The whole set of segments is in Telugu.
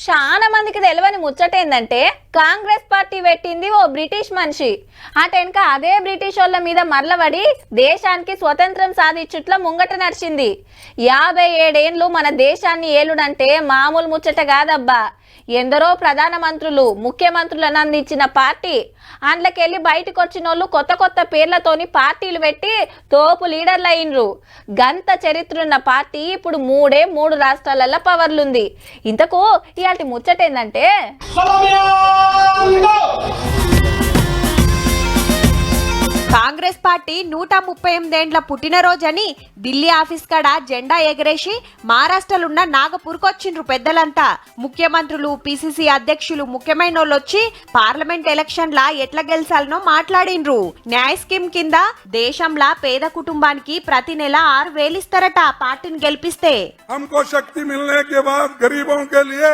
చాలా మందికి తెలియని ముచ్చటేందంటే కాంగ్రెస్ పార్టీ పెట్టింది ఓ బ్రిటిష్ మనిషి. అటెనక అదే బ్రిటిష్ వాళ్ళ మీద మరలబడి దేశానికి స్వతంత్రం సాధించుట్ల ముంగట నడిచింది. యాభై ఏడేండ్లు మన దేశాన్ని ఏలుడంటే మామూలు ముచ్చట కాదబ్బా. ఎందరో ప్రధానమంత్రులు ముఖ్యమంత్రులను అందించిన పార్టీ. అందులోకెళ్ళి బయటకు వచ్చిన వాళ్ళు కొత్త కొత్త పేర్లతోని పార్టీలు పెట్టి తోపు లీడర్లు అయినరు. గంత చరిత్ర ఉన్న పార్టీ ఇప్పుడు మూడే మూడు రాష్ట్రాలలో పవర్లుంది. ఇంతకు ఇలాంటి ముచ్చట ఏంటంటే కాంగ్రెస్ పార్టీ నూట ముప్పై ఎనిమిదేండ్ల పుట్టినరోజని ఢిల్లీ ఆఫీస్ కాడ జెండా ఎగరేసి మహారాష్ట్రలున్న నాగపూర్కొచ్చిండ్రు పెద్దలంతా ముఖ్యమంత్రులు పిసిసి అధ్యక్షులు ముఖ్యమైన వచ్చి పార్లమెంట్ ఎలక్షన్లా ఎట్లా గెలిచాలనో మాట్లాడిండ్రు న్యాయ స్కీమ్ కింద దేశంలా పేద కుటుంబానికి ప్రతి నెల ఆరు వేలిస్తారట పార్టీని గెలిపిస్తే हमको शक्ति मिलने के बाद गरीबों के लिए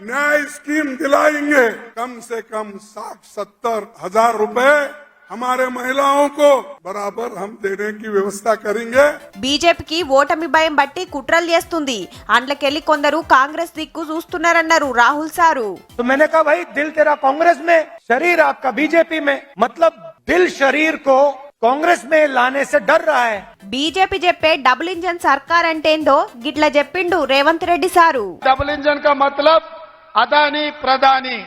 न्याय स्कीम दिलाएंगे कम से कम साठ सत्तर हजार रुपए हमारे महिलाओं को बराबर हम देने की व्यवस्था करेंगे బీజేపీకి ఓటమి భయం బట్టి కుట్రలు చేస్తుంది అండ్లకెళ్లి కొందరు కాంగ్రెస్ దిక్కు చూస్తున్నారన్నారు రాహుల్ సారు तो मैंने कहा भाई दिल तेरा कांग्रेस में शरीर आपका बीजेपी में मतलब दिल शरीर को कांग्रेस में लाने से डर रहा है బీజేపీ చెప్పే డబుల్ ఇంజన్ సర్కార్ అంటేందో గిట్ల చెప్పిండు Revanth Reddy sir double engine का मतलब अदानी प्रदानी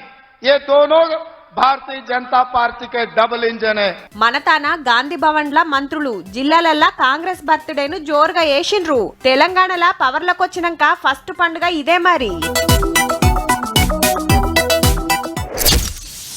ये दोनों भारतीय जनता पार्टी के डबल इंजन है మనతాన గాంధీ భవన్ ల మంత్రులు జిల్లాలల్లా కాంగ్రెస్ బర్త్డేను జోరుగా వేసిండ్రు తెలంగాణలా పవర్లకు వచ్చినాక ఫస్ట్ పండుగ ఇదే మరి